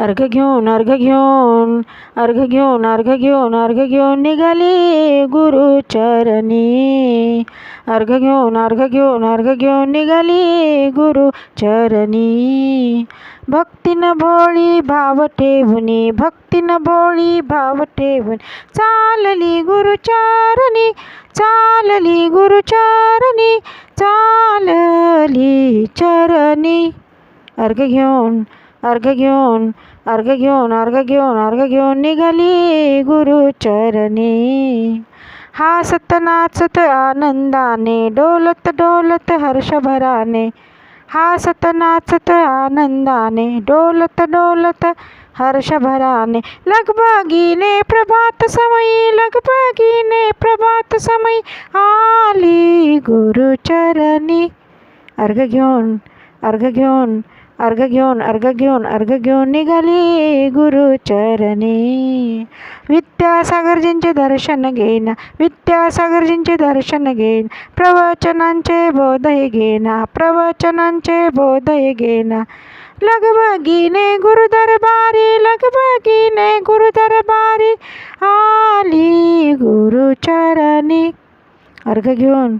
अर्घ घेऊन अर्घ घेऊन अर्घ घेऊन अर्घ घेऊन अर्घ घेऊन निघाली गुरुचरणी अर्घ घेऊन अर्घ घेऊन अर्घ घेऊन निघाली गुरुचरणी भक्तीनं भोळी भाव ठेवणी भक्तीनं भोळी भाव ठेवून चालली गुरुचरणी चालली गुरुचरणी चालली चरणी. अर्घ घेऊन अर्घ घेऊन अर्घ घेऊन अर्घ घेऊन अर्घ घेऊन निघाली गुरुचरणी हासत नाचत आनंदाने डोलत डोलत हर्षभराने. हासत नाचत आनंदाने डोलत डोलत हर्षभराने. लगबगीने प्रभात समयी लगबगीने प्रभात समयी आली गुरुचरणी अर्घ घेऊन अर्घ घेऊन अर्घ घेऊन अर्घ घेऊन अर्घ घेऊन निघाली गुरुचरणी. विद्यासागरजींचे दर्शन घेईन विद्यासागरजींचे दर्शन घेईन प्रवचनांचे बोधय घेना प्रवचनांचे बोधय घेना लगबगीने गुरुदरबारी लगबगीने गुरुदरबारी आली गुरुचरणी. अर्घ घेऊन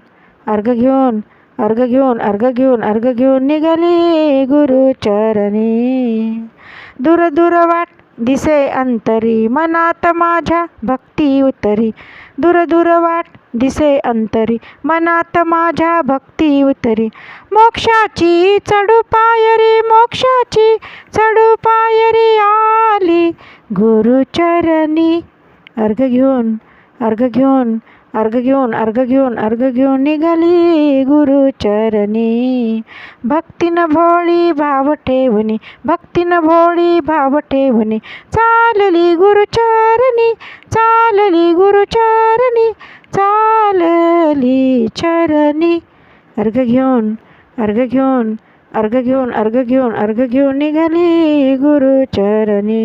अर्घ घेऊन अर्घ घेऊन अर्घ घेऊन अर्घ घेऊन निघाली गुरुचरणी. दूर दूर वाट दिसे अंतरी मनात माझ्या भक्ती उतरी. दूर दूर वाट दिसे अंतरी मनात माझ्या भक्ती उतरी. मोक्षाची चढू पायरी मोक्षाची चढू पायरी आली गुरुचरणी. अर्घ घेऊन अर्घ घेऊन अर्घ घेऊन अर्घ घेऊन अर्घ घेऊन निघाली गुरुचरणी. भक्तीनं भोळी भाव ठेवणी भक्तीनं भोळी भाव ठेवणी. चालली गुरुचरणी चालली गुरुचरणी चालली चरणी. अर्घ घेऊन अर्घ घेऊन अर्घ घेऊन अर्घ घेऊन अर्घ घेऊन निघाली गुरुचरणी.